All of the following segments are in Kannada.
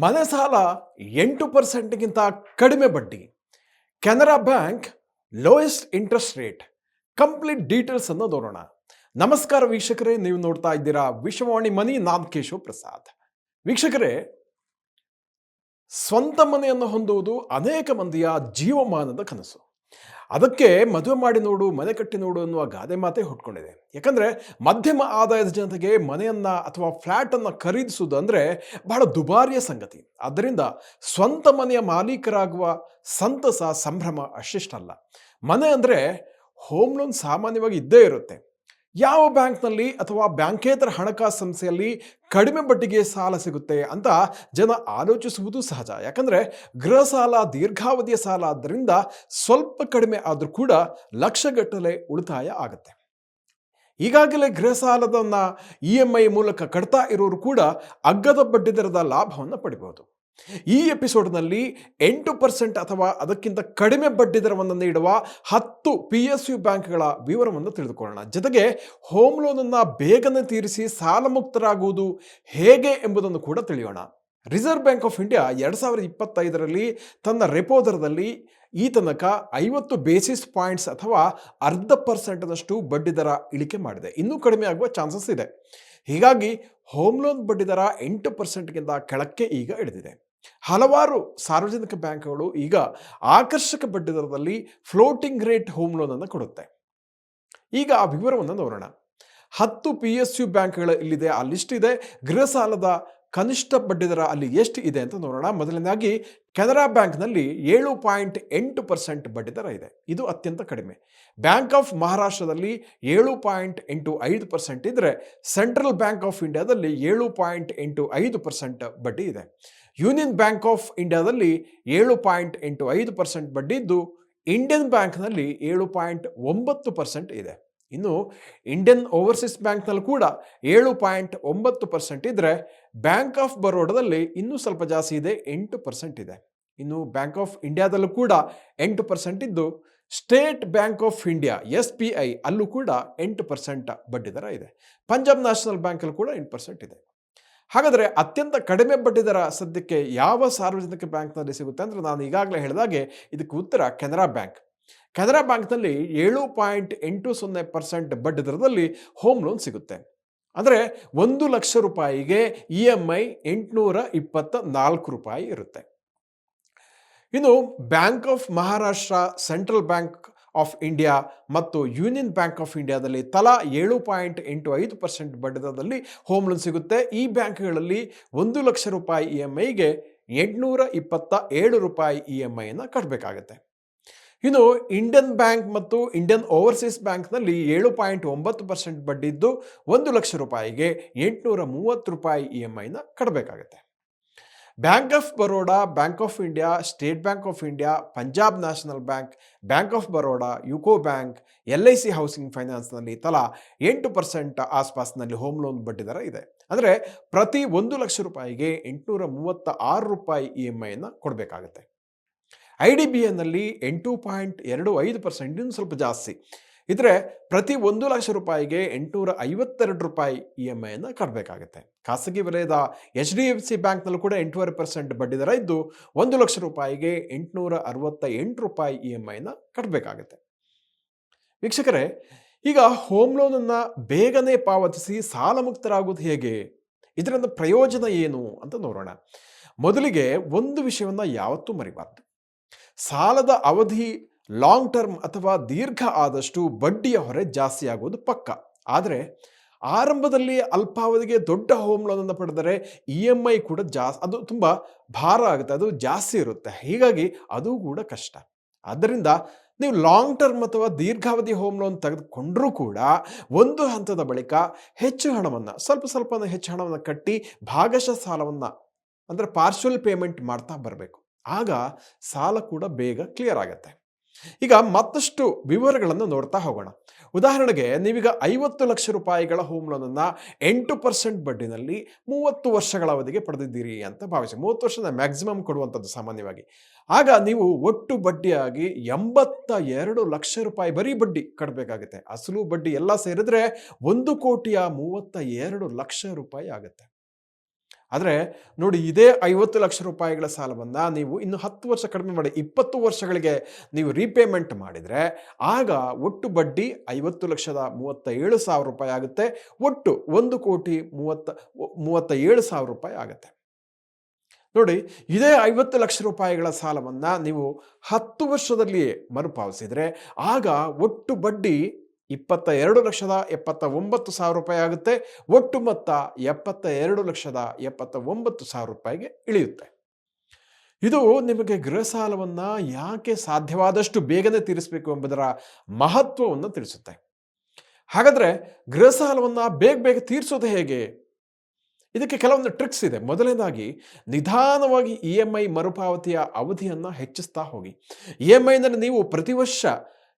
ಮನೆ ಸಾಲ ಎಂಟು ಪರ್ಸೆಂಟ್ಗಿಂತ ಕಡಿಮೆ ಬಡ್ಡಿ. Canara bank lowest interest rate. Complete details ಅನ್ನು ನೋಡೋಣ. ನಮಸ್ಕಾರ ವೀಕ್ಷಕರೇ, ನೀವು ನೋಡ್ತಾ ಇದ್ದೀರಾ ವಿಶ್ವವಾಣಿ ಮನಿ ನಾಮ್ ಕೇಶವ್ ಪ್ರಸಾದ್. ವೀಕ್ಷಕರೇ, ಸ್ವಂತ ಮನೆಯನ್ನು ಹೊಂದುವುದು ಅನೇಕ ಮಂದಿಯ ಜೀವಮಾನದ ಕನಸು. ಅದಕ್ಕೆ ಮದುವೆ ಮಾಡಿ ನೋಡು, ಮನೆ ಕಟ್ಟಿ ನೋಡು ಅನ್ನುವ ಗಾದೆ ಮಾತೆ ಹುಟ್ಕೊಂಡಿದೆ. ಯಾಕಂದರೆ ಮಧ್ಯಮ ಆದಾಯದ ಜನತೆಗೆ ಮನೆಯನ್ನು ಅಥವಾ ಫ್ಲ್ಯಾಟನ್ನು ಖರೀದಿಸುವುದು ಅಂದರೆ ಬಹಳ ದುಬಾರಿಯ ಸಂಗತಿ. ಆದ್ದರಿಂದ ಸ್ವಂತ ಮನೆಯ ಮಾಲೀಕರಾಗುವ ಸಂತಸ, ಸಂಭ್ರಮ ಅಷ್ಟಿಷ್ಟಲ್ಲ. ಮನೆ ಅಂದರೆ ಹೋಮ್ ಲೋನ್ ಸಾಮಾನ್ಯವಾಗಿ ಇದ್ದೇ ಇರುತ್ತೆ. ಯಾವ ಬ್ಯಾಂಕ್ನಲ್ಲಿ ಅಥವಾ ಬ್ಯಾಂಕೇತರ ಹಣಕಾಸು ಸಂಸ್ಥೆಯಲ್ಲಿ ಕಡಿಮೆ ಬಡ್ಡಿಗೆ ಸಾಲ ಸಿಗುತ್ತೆ ಅಂತ ಜನ ಆಲೋಚಿಸುವುದು ಸಹಜ. ಯಾಕಂದರೆ ಗೃಹ ಸಾಲ, ದೀರ್ಘಾವಧಿಯ ಸಾಲ ಆದ್ದರಿಂದ ಸ್ವಲ್ಪ ಕಡಿಮೆ ಆದರೂ ಕೂಡ ಲಕ್ಷಗಟ್ಟಲೆ ಉಳಿತಾಯ ಆಗುತ್ತೆ. ಈಗಾಗಲೇ ಗೃಹ ಸಾಲದನ್ನ ಇ ಎಂ ಐ ಮೂಲಕ ಕಟ್ತಾ ಇರೋರು ಕೂಡ ಅಗ್ಗದ ಬಡ್ಡಿದರದ ಲಾಭವನ್ನು ಪಡಿಬಹುದು ಈ ಎಪಿಸೋಡ್ನಲ್ಲಿ ಎಂಟು ಪರ್ಸೆಂಟ್ ಅಥವಾ ಅದಕ್ಕಿಂತ ಕಡಿಮೆ ಬಡ್ಡಿ ದರವನ್ನು ನೀಡುವ ಹತ್ತು ಪಿ ಎಸ್ ಯು ಬ್ಯಾಂಕ್ಗಳ ವಿವರವನ್ನು ತಿಳಿದುಕೊಳ್ಳೋಣ. ಜೊತೆಗೆ ಹೋಮ್ ಲೋನನ್ನು ಬೇಗನೆ ತೀರಿಸಿ ಸಾಲ ಮುಕ್ತರಾಗುವುದು ಹೇಗೆ ಎಂಬುದನ್ನು ಕೂಡ ತಿಳಿಯೋಣ. ರಿಸರ್ವ್ ಬ್ಯಾಂಕ್ ಆಫ್ ಇಂಡಿಯಾ ಎರಡು ಸಾವಿರದ ಇಪ್ಪತ್ತೈದರಲ್ಲಿ ತನ್ನ ರೆಪೋ ದರದಲ್ಲಿ ಈ ತನಕ ಐವತ್ತು ಬೇಸಿಸ್ ಪಾಯಿಂಟ್ಸ್ ಅಥವಾ ಅರ್ಧ ಪರ್ಸೆಂಟ್ನಷ್ಟು ಬಡ್ಡಿ ದರ ಇಳಿಕೆ ಮಾಡಿದೆ. ಇನ್ನೂ ಕಡಿಮೆ ಆಗುವ ಚಾನ್ಸಸ್ ಇದೆ. ಹೀಗಾಗಿ ಹೋಮ್ ಲೋನ್ ಬಡ್ಡಿ ದರ ಎಂಟು ಪರ್ಸೆಂಟ್ಗಿಂತ ಕೆಳಕ್ಕೆ ಈಗ ಇಳಿದಿದೆ. ಹಲವಾರು ಸಾರ್ವಜನಿಕ ಬ್ಯಾಂಕ್ಗಳು ಈಗ ಆಕರ್ಷಕ ಬಡ್ಡಿ ದರದಲ್ಲಿ ಫ್ಲೋಟಿಂಗ್ ರೇಟ್ ಹೋಮ್ ಲೋನ್ ಅನ್ನು ಕೊಡುತ್ತೆ. ಈಗ ಆ ವಿವರವನ್ನು ನೋಡೋಣ. ಹತ್ತು ಪಿ ಎಸ್ ಯು ಬ್ಯಾಂಕ್ಗಳು ಇಲ್ಲಿದೆ. ಆ ಲಿಸ್ಟ್ ಇದೆ. ಗೃಹ ಸಾಲದ ಕನಿಷ್ಠ ಬಡ್ಡಿ ದರ ಅಲ್ಲಿ ಎಷ್ಟು ಇದೆ ಅಂತ ನೋಡೋಣ. ಮೊದಲನೇದಾಗಿ ಕೆನರಾ ಬ್ಯಾಂಕ್ನಲ್ಲಿ ಏಳು ಪಾಯಿಂಟ್ ಎಂಟು ಪರ್ಸೆಂಟ್ ಬಡ್ಡಿ ದರ ಇದೆ. ಇದು ಅತ್ಯಂತ ಕಡಿಮೆ. ಬ್ಯಾಂಕ್ ಆಫ್ ಮಹಾರಾಷ್ಟ್ರದಲ್ಲಿ ಏಳು ಪಾಯಿಂಟ್ ಎಂಟು ಐದು ಪರ್ಸೆಂಟ್ ಇದ್ದರೆ ಸೆಂಟ್ರಲ್ ಬ್ಯಾಂಕ್ ಆಫ್ ಇಂಡಿಯಾದಲ್ಲಿ ಏಳು ಪಾಯಿಂಟ್ ಎಂಟು ಐದು ಪರ್ಸೆಂಟ್ ಬಡ್ಡಿ ಇದೆ. ಯೂನಿಯನ್ ಬ್ಯಾಂಕ್ ಆಫ್ ಇಂಡಿಯಾದಲ್ಲಿ ಏಳು ಪಾಯಿಂಟ್ ಎಂಟು ಐದು ಪರ್ಸೆಂಟ್ ಬಡ್ಡಿ ಇದ್ದು, ಇಂಡಿಯನ್ ಬ್ಯಾಂಕ್ನಲ್ಲಿ ಏಳು ಪಾಯಿಂಟ್ ಒಂಬತ್ತು ಪರ್ಸೆಂಟ್ ಇದೆ. ಇನ್ನು ಇಂಡಿಯನ್ ಓವರ್ಸೀಸ್ ಬ್ಯಾಂಕ್ನಲ್ಲಿ ಕೂಡ ಏಳು ಪಾಯಿಂಟ್ ಒಂಬತ್ತು ಪರ್ಸೆಂಟ್ ಇದ್ದರೆ ಬ್ಯಾಂಕ್ ಆಫ್ ಬರೋಡದಲ್ಲಿ ಇನ್ನೂ ಸ್ವಲ್ಪ ಜಾಸ್ತಿ ಇದೆ, ಎಂಟು ಪರ್ಸೆಂಟ್ ಇದೆ. ಇನ್ನು ಬ್ಯಾಂಕ್ ಆಫ್ ಇಂಡಿಯಾದಲ್ಲೂ ಕೂಡ ಎಂಟು ಪರ್ಸೆಂಟ್ ಇದ್ದು State Bank of India, S B I, ಅಲ್ಲೂ ಕೂಡ ಎಂಟು ಪರ್ಸೆಂಟ್ ಬಡ್ಡಿ ದರ ಇದೆ. ಪಂಜಾಬ್ ನ್ಯಾಷನಲ್ ಬ್ಯಾಂಕಲ್ಲಿ ಕೂಡ ಎಂಟು ಪರ್ಸೆಂಟ್ ಇದೆ. ಹಾಗಾದರೆ ಅತ್ಯಂತ ಕಡಿಮೆ ಬಡ್ಡಿ ದರ ಸದ್ಯಕ್ಕೆ ಯಾವ ಸಾರ್ವಜನಿಕ ಬ್ಯಾಂಕ್ನಲ್ಲಿ ಸಿಗುತ್ತೆ ಅಂದರೆ ನಾನು ಈಗಾಗಲೇ ಹೇಳಿದಾಗೆ ಇದಕ್ಕೆ ಉತ್ತರ ಕೆನರಾ ಬ್ಯಾಂಕ್. ಕೆನರಾ ಬ್ಯಾಂಕ್ನಲ್ಲಿ ಏಳು ಪಾಯಿಂಟ್ ಎಂಟು ಸೊನ್ನೆ ಪರ್ಸೆಂಟ್ ಬಡ್ಡಿ ದರದಲ್ಲಿ ಹೋಮ್ ಲೋನ್ ಸಿಗುತ್ತೆ. ಅಂದರೆ ಒಂದು ಲಕ್ಷ ರೂಪಾಯಿಗೆ ಇ ಎಂ ಐ ಎಂಟುನೂರ ಇಪ್ಪತ್ತ ನಾಲ್ಕು ರೂಪಾಯಿ ಇರುತ್ತೆ. ಇನ್ನು Bank of Maharashtra, Central Bank of India ಮತ್ತು ಯೂನಿಯನ್ ಬ್ಯಾಂಕ್ ಆಫ್ ಇಂಡಿಯಾದಲ್ಲಿ ತಲಾ ಏಳು ಪಾಯಿಂಟ್ ಎಂಟು ಐದು ಪರ್ಸೆಂಟ್ ಬಡ್ಡಿದರದಲ್ಲಿ ಹೋಮ್ ಲೋನ್ ಸಿಗುತ್ತೆ. ಈ ಬ್ಯಾಂಕ್ಗಳಲ್ಲಿ ಒಂದು ಲಕ್ಷ ರೂಪಾಯಿ ಇ ಎಂ ಐಗೆ ಎಂಟುನೂರ ಇಪ್ಪತ್ತ ಏಳು ರೂಪಾಯಿ ಇ ಎಂ ಐನ ಕಟ್ಟಬೇಕಾಗತ್ತೆ ಇನ್ನು ಇಂಡಿಯನ್ ಬ್ಯಾಂಕ್ ಮತ್ತು ಇಂಡಿಯನ್ ಓವರ್ಸೀಸ್ ಬ್ಯಾಂಕ್ನಲ್ಲಿ ಏಳು ಪಾಯಿಂಟ್ ಒಂಬತ್ತು ಪರ್ಸೆಂಟ್ ಬಡ್ಡಿ ಇದ್ದು ಒಂದು ಲಕ್ಷ ರೂಪಾಯಿಗೆ ಎಂಟುನೂರ ಮೂವತ್ತು ರೂಪಾಯಿ ಇ ಎಂ ಐನ ಕಟ್ಟಬೇಕಾಗುತ್ತೆ Bank of Baroda Bank of India State Bank of India Punjab National Bank Bank of Baroda UCO Bank L I C housing ಫೈನಾನ್ಸ್ನಲ್ಲಿ ತಲಾ ಎಂಟು ಪರ್ಸೆಂಟ್ ಆಸ್ಪಾಸ್ನಲ್ಲಿ ಹೋಮ್ ಲೋನ್ ಬಡ್ಡಿ ದರ ಇದೆ. ಅಂದರೆ ಪ್ರತಿ ಒಂದು ಲಕ್ಷ ರೂಪಾಯಿಗೆ ಎಂಟುನೂರ ಮೂವತ್ತ ಆರು ರೂಪಾಯಿ ಇ ಎಂ ಐನ ಕೊಡಬೇಕಾಗತ್ತೆ. ಐ ಡಿ ಬಿ ಎನ್ನಲ್ಲಿ ಎಂಟು ಪಾಯಿಂಟ್ ಎರಡು ಐದು ಪರ್ಸೆಂಟ್ ಇನ್ನೂ ಸ್ವಲ್ಪ ಜಾಸ್ತಿ. ಇದ್ರೆ ಪ್ರತಿ ಒಂದು ಲಕ್ಷ ರೂಪಾಯಿಗೆ ಎಂಟುನೂರ ಐವತ್ತೆರಡು ರೂಪಾಯಿ ಇ ಎಂ ಐಯನ್ನು ಕಟ್ಟಬೇಕಾಗುತ್ತೆ ಖಾಸಗಿ ವಲಯದ ಎಚ್ ಡಿ ಎಫ್ ಸಿ ಬ್ಯಾಂಕ್ನಲ್ಲೂ ಕೂಡ ಎಂಟೂವರೆ ಪರ್ಸೆಂಟ್ ಬಡ್ಡಿ ದರ ಇದ್ದು, ಒಂದು ಲಕ್ಷ ರೂಪಾಯಿಗೆ ಎಂಟುನೂರ ಅರವತ್ತ ಎಂಟು ರೂಪಾಯಿ ಇ ಎಂ ಐನ ಕಟ್ಟಬೇಕಾಗುತ್ತೆ ವೀಕ್ಷಕರೇ, ಈಗ ಹೋಮ್ ಲೋನನ್ನು ಬೇಗನೆ ಪಾವತಿಸಿ ಸಾಲ ಮುಕ್ತರಾಗೋದು ಹೇಗೆ? ಇದರಿಂದ ಪ್ರಯೋಜನ ಏನು ಅಂತ ನೋಡೋಣ. ಮೊದಲಿಗೆ ಒಂದು ವಿಷಯವನ್ನು ಯಾವತ್ತೂ ಮರಿಬಾರ್ದು. ಸಾಲದ ಅವಧಿ ಲಾಂಗ್ ಟರ್ಮ್ ಅಥವಾ ದೀರ್ಘ ಆದಷ್ಟು ಬಡ್ಡಿಯ ಹೊರೆ ಜಾಸ್ತಿ ಆಗೋದು ಪಕ್ಕ. ಆದರೆ ಆರಂಭದಲ್ಲಿ ಅಲ್ಪಾವಧಿಗೆ ದೊಡ್ಡ ಹೋಮ್ ಲೋನನ್ನು ಪಡೆದರೆ ಇ ಎಂ ಐ ಕೂಡ ಜಾಸ್, ಅದು ತುಂಬ ಭಾರ ಆಗುತ್ತೆ, ಅದು ಜಾಸ್ತಿ ಇರುತ್ತೆ. ಹೀಗಾಗಿ ಅದು ಕೂಡ ಕಷ್ಟ. ಆದ್ದರಿಂದ ನೀವು ಲಾಂಗ್ ಟರ್ಮ್ ಅಥವಾ ದೀರ್ಘಾವಧಿ ಹೋಮ್ ಲೋನ್ ತೆಗೆದುಕೊಂಡರೂ ಕೂಡ ಒಂದು ಹಂತದ ಬಳಿಕ ಹೆಚ್ಚು ಹಣವನ್ನು, ಸ್ವಲ್ಪ ಸ್ವಲ್ಪ ಹೆಚ್ಚು ಹಣವನ್ನು ಕಟ್ಟಿ ಭಾಗಶಃ ಸಾಲವನ್ನು, ಅಂದರೆ ಪಾರ್ಶ್ವಲ್ ಪೇಮೆಂಟ್ ಮಾಡ್ತಾ ಬರಬೇಕು. ಆಗ ಸಾಲ ಕೂಡ ಬೇಗ ಕ್ಲಿಯರ್ ಆಗುತ್ತೆ. ಈಗ ಮತ್ತಷ್ಟು ವಿವರಗಳನ್ನು ನೋಡ್ತಾ ಹೋಗೋಣ. ಉದಾಹರಣೆಗೆ ನೀವೀಗ ಐವತ್ತು ಲಕ್ಷ ರೂಪಾಯಿಗಳ ಹೋಮ್ ಲೋನನ್ನು ಎಂಟು ಪರ್ಸೆಂಟ್ ಬಡ್ಡಿನಲ್ಲಿ ಮೂವತ್ತು ವರ್ಷಗಳ ಅವಧಿಗೆ ಪಡೆದಿದ್ದೀರಿ ಅಂತ ಭಾವಿಸಿ. ಮೂವತ್ತು ವರ್ಷದ ಮ್ಯಾಕ್ಸಿಮಮ್ ಕೊಡುವಂಥದ್ದು ಸಾಮಾನ್ಯವಾಗಿ. ಆಗ ನೀವು ಒಟ್ಟು ಬಡ್ಡಿಯಾಗಿ ಎಂಬತ್ತ ಎರಡು ಲಕ್ಷ ರೂಪಾಯಿ ಬರೀ ಬಡ್ಡಿ ಕಟ್ಟಬೇಕಾಗುತ್ತೆ ಅಸಲು ಬಡ್ಡಿ ಎಲ್ಲ ಸೇರಿದ್ರೆ ಒಂದು ಕೋಟಿಯ ಮೂವತ್ತ ಎರಡು ಲಕ್ಷ ರೂಪಾಯಿ ಆಗುತ್ತೆ. ಆದರೆ ನೋಡಿ ಇದೇ ಐವತ್ತು ಲಕ್ಷ ರೂಪಾಯಿಗಳ ಸಾಲವನ್ನು ನೀವು ಇನ್ನು ಹತ್ತು ವರ್ಷ ಕಡಿಮೆ ಮಾಡಿ ಇಪ್ಪತ್ತು ವರ್ಷಗಳಿಗೆ ನೀವು ರೀಪೇಮೆಂಟ್ ಮಾಡಿದರೆ ಆಗ ಒಟ್ಟು ಬಡ್ಡಿ ಐವತ್ತು ಲಕ್ಷದ ಮೂವತ್ತ ಏಳು ಸಾವಿರ ರೂಪಾಯಿ ಆಗುತ್ತೆ. ಒಟ್ಟು ಒಂದು ಕೋಟಿ ಮೂವತ್ತ ಮೂವತ್ತ ಏಳು ಸಾವಿರ ರೂಪಾಯಿ ಆಗುತ್ತೆ. ನೋಡಿ ಇದೇ ಐವತ್ತು ಲಕ್ಷ ರೂಪಾಯಿಗಳ ಸಾಲವನ್ನು ನೀವು ಹತ್ತು ವರ್ಷದಲ್ಲಿಯೇ ಮರುಪಾವತಿಸಿದರೆ ಆಗ ಒಟ್ಟು ಬಡ್ಡಿ ಇಪ್ಪತ್ತ ಎರಡು ಲಕ್ಷದ ಎಪ್ಪತ್ತ ಒಂಬತ್ತು ಸಾವಿರ ರೂಪಾಯಿ ಆಗುತ್ತೆ. ಒಟ್ಟು ಮೊತ್ತ ಎಪ್ಪತ್ತ ಎರಡು ಲಕ್ಷದ ಎಪ್ಪತ್ತ ಒಂಬತ್ತು ಸಾವಿರ ರೂಪಾಯಿಗೆ ಇಳಿಯುತ್ತೆ. ಇದು ನಿಮಗೆ ಗೃಹ ಸಾಲವನ್ನು ಯಾಕೆ ಸಾಧ್ಯವಾದಷ್ಟು ಬೇಗನೆ ತೀರಿಸಬೇಕು ಎಂಬುದರ ಮಹತ್ವವನ್ನು ತಿಳಿಸುತ್ತೆ. ಹಾಗಾದರೆ ಗೃಹ ಸಾಲವನ್ನು ಬೇಗ ಬೇಗ ತೀರಿಸೋದು ಹೇಗೆ? ಇದಕ್ಕೆ ಕೆಲವೊಂದು ಟ್ರಿಕ್ಸ್ ಇದೆ. ಮೊದಲನೇದಾಗಿ ನಿಧಾನವಾಗಿ ಇ ಎಂ ಐ ಮರುಪಾವತಿಯ ಅವಧಿಯನ್ನು ಹೆಚ್ಚಿಸ್ತಾ ಹೋಗಿ. ಇ ಎಂ ಐನಲ್ಲಿ ನೀವು ಪ್ರತಿ ವರ್ಷ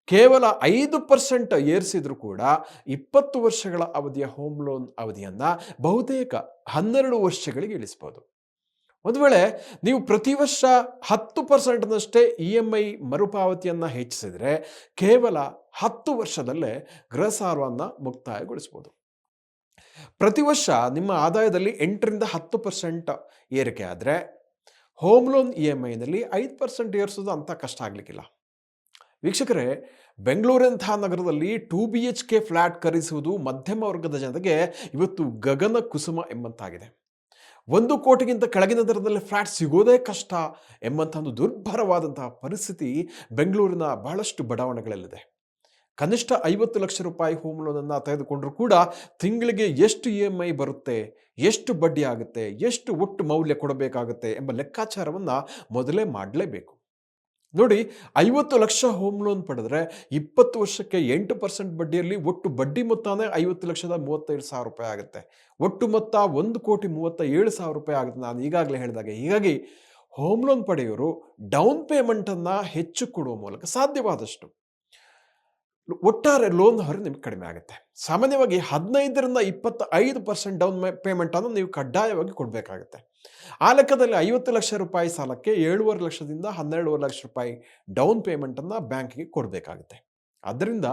ಕೇವಲ ಐದು ಪರ್ಸೆಂಟ್ ಏರಿಸಿದ್ರು ಕೂಡ ಇಪ್ಪತ್ತು ವರ್ಷಗಳ ಅವಧಿಯ ಹೋಮ್ ಲೋನ್ ಅವಧಿಯನ್ನು ಬಹುತೇಕ ಹನ್ನೆರಡು ವರ್ಷಗಳಿಗೆ ಇಳಿಸ್ಬೋದು. ಒಂದು ವೇಳೆ ನೀವು ಪ್ರತಿ ವರ್ಷ ಹತ್ತು ಪರ್ಸೆಂಟ್ನಷ್ಟೇ ಇ ಎಂ ಐ ಮರುಪಾವತಿಯನ್ನು ಹೆಚ್ಚಿಸಿದರೆ ಕೇವಲ ಹತ್ತು ವರ್ಷದಲ್ಲೇ ಗೃಹ ಸಾಲವನ್ನು ಮುಕ್ತಾಯಗೊಳಿಸ್ಬೋದು. ಪ್ರತಿ ವರ್ಷ ನಿಮ್ಮ ಆದಾಯದಲ್ಲಿ ಎಂಟರಿಂದ ಹತ್ತು ಪರ್ಸೆಂಟ್ ಏರಿಕೆ ಆದರೆ ಹೋಮ್ ಲೋನ್ ಇ ಎಂ ಐನಲ್ಲಿ ಐದು ಪರ್ಸೆಂಟ್ ಏರಿಸೋದು ಅಂಥ ಕಷ್ಟ ಆಗಲಿಕ್ಕಿಲ್ಲ. ವೀಕ್ಷಕರೇ ಬೆಂಗಳೂರಂತಹ ನಗರದಲ್ಲಿ two B H K flat ಖರೀದಿಸುವುದು ಮಧ್ಯಮ ವರ್ಗದ ಜನತೆಗೆ ಇವತ್ತು ಗಗನ ಕುಸುಮ ಎಂಬಂತಾಗಿದೆ. ಒಂದು ಕೋಟಿಗಿಂತ ಕೆಳಗಿನ ದರದಲ್ಲಿ ಫ್ಲ್ಯಾಟ್ ಸಿಗೋದೇ ಕಷ್ಟ ಎಂಬಂಥ ಒಂದು ದುರ್ಭರವಾದಂತಹ ಪರಿಸ್ಥಿತಿ ಬೆಂಗಳೂರಿನ ಬಹಳಷ್ಟು ಬಡಾವಣೆಗಳಲ್ಲಿದೆ. ಕನಿಷ್ಠ ಐವತ್ತು ಲಕ್ಷ ರೂಪಾಯಿ ಹೋಮ್ ಲೋನನ್ನು ತೆಗೆದುಕೊಂಡರೂ ಕೂಡ ತಿಂಗಳಿಗೆ ಎಷ್ಟು ಇ ಎಂ ಐ ಬರುತ್ತೆ, ಎಷ್ಟು ಬಡ್ಡಿ ಆಗುತ್ತೆ, ಎಷ್ಟು ಒಟ್ಟು ಮೌಲ್ಯ ಕೊಡಬೇಕಾಗುತ್ತೆ ಎಂಬ ಲೆಕ್ಕಾಚಾರವನ್ನು ಮೊದಲೇ ಮಾಡಲೇಬೇಕು. ನೋಡಿ, ಐವತ್ತು ಲಕ್ಷ ಹೋಮ್ ಲೋನ್ ಪಡೆದ್ರೆ ಇಪ್ಪತ್ತು ವರ್ಷಕ್ಕೆ ಎಂಟು ಪರ್ಸೆಂಟ್ ಬಡ್ಡಿಯಲ್ಲಿ ಒಟ್ಟು ಬಡ್ಡಿ ಮೊತ್ತನೇ ಐವತ್ತು ಲಕ್ಷದ ಮೂವತ್ತೈದು ಸಾವಿರ ರೂಪಾಯಿ ಆಗುತ್ತೆ. ಒಟ್ಟು ಮೊತ್ತ ಒಂದು ಕೋಟಿ ಮೂವತ್ತ ಏಳು ಸಾವಿರ ರೂಪಾಯಿ ಆಗುತ್ತೆ. ನಾನು ಈಗಾಗಲೇ ಹೇಳಿದಾಗ. ಹೀಗಾಗಿ ಹೋಮ್ ಲೋನ್ ಪಡೆಯೋರು ಡೌನ್ ಪೇಮೆಂಟನ್ನು ಹೆಚ್ಚು ಕೊಡುವ ಮೂಲಕ ಸಾಧ್ಯವಾದಷ್ಟು. ಒಟ್ಟಾರೆ ಲೋನ್ ಹೊರೆ ನಿಮ್ಗೆ ಕಡಿಮೆ ಆಗುತ್ತೆ. ಸಾಮಾನ್ಯವಾಗಿ ಹದಿನೈದರಿಂದ ಇಪ್ಪತ್ತ ಐದು ಪರ್ಸೆಂಟ್ ಡೌನ್ ಪೇಮೆಂಟನ್ನು ನೀವು ಕಡ್ಡಾಯವಾಗಿ ಕೊಡಬೇಕಾಗುತ್ತೆ. ಆ ಲೆಕ್ಕದಲ್ಲಿ ಐವತ್ತು ಲಕ್ಷ ರೂಪಾಯಿ ಸಾಲಕ್ಕೆ ಏಳುವರೆ ಲಕ್ಷದಿಂದ ಹನ್ನೆರಡೂವರೆ ಲಕ್ಷ ರೂಪಾಯಿ ಡೌನ್ ಪೇಮೆಂಟನ್ನು ಬ್ಯಾಂಕಿಗೆ ಕೊಡಬೇಕಾಗುತ್ತೆ. ಅದರಿಂದ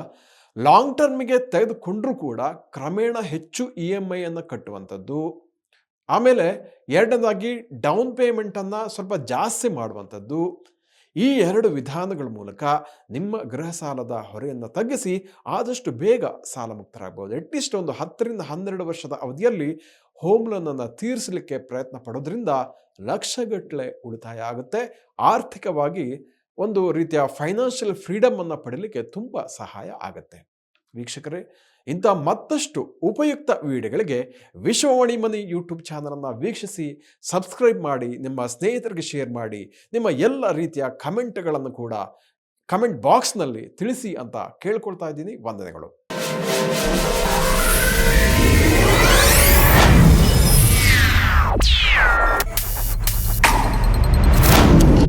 ಲಾಂಗ್ ಟರ್ಮಿಗೆ ತೆಗೆದುಕೊಂಡರೂ ಕೂಡ ಕ್ರಮೇಣ ಹೆಚ್ಚು ಇ ಎಂ ಐಯನ್ನು ಕಟ್ಟುವಂಥದ್ದು, ಆಮೇಲೆ ಎರಡನೇದಾಗಿ ಡೌನ್ ಪೇಮೆಂಟನ್ನು ಸ್ವಲ್ಪ ಜಾಸ್ತಿ ಮಾಡುವಂಥದ್ದು ಈ ಎರಡು ವಿಧಾನಗಳ ಮೂಲಕ ನಿಮ್ಮ ಗೃಹ ಸಾಲದ ಹೊರೆಯನ್ನು ತಗ್ಗಿಸಿ ಆದಷ್ಟು ಬೇಗ ಸಾಲ ಮುಕ್ತರಾಗಬಹುದು ಅಟ್ಲೀಸ್ಟ್ ಒಂದು ಹತ್ತರಿಂದ ಹನ್ನೆರಡು ವರ್ಷದ ಅವಧಿಯಲ್ಲಿ ಹೋಮ್ ಲೋನನ್ನು ತೀರಿಸಲಿಕ್ಕೆ ಪ್ರಯತ್ನ ಪಡೋದ್ರಿಂದ ಲಕ್ಷಗಟ್ಟಲೆ ಉಳಿತಾಯ ಆಗುತ್ತೆ. ಆರ್ಥಿಕವಾಗಿ ಒಂದು ರೀತಿಯ ಫೈನಾನ್ಷಿಯಲ್ ಫ್ರೀಡಮನ್ನು ಪಡೀಲಿಕ್ಕೆ ತುಂಬ ಸಹಾಯ ಆಗುತ್ತೆ. ವೀಕ್ಷಕರೇ, ಇಂಥ ಮತ್ತಷ್ಟು ಉಪಯುಕ್ತ ವಿಡಿಯೋಗಳಿಗೆ ವಿಶ್ವವಾಣಿ ಮನಿ ಯೂಟ್ಯೂಬ್ ಚಾನಲನ್ನು ವೀಕ್ಷಿಸಿ, ಸಬ್ಸ್ಕ್ರೈಬ್ ಮಾಡಿ, ನಿಮ್ಮ ಸ್ನೇಹಿತರಿಗೆ ಶೇರ್ ಮಾಡಿ, ನಿಮ್ಮ ಎಲ್ಲ ರೀತಿಯ ಕಮೆಂಟ್ಗಳನ್ನು ಕೂಡ ಕಮೆಂಟ್ ಬಾಕ್ಸ್ನಲ್ಲಿ ತಿಳಿಸಿ ಅಂತ ಕೇಳ್ಕೊಳ್ತಾ ಇದ್ದೀನಿ. ವಂದನೆಗಳು.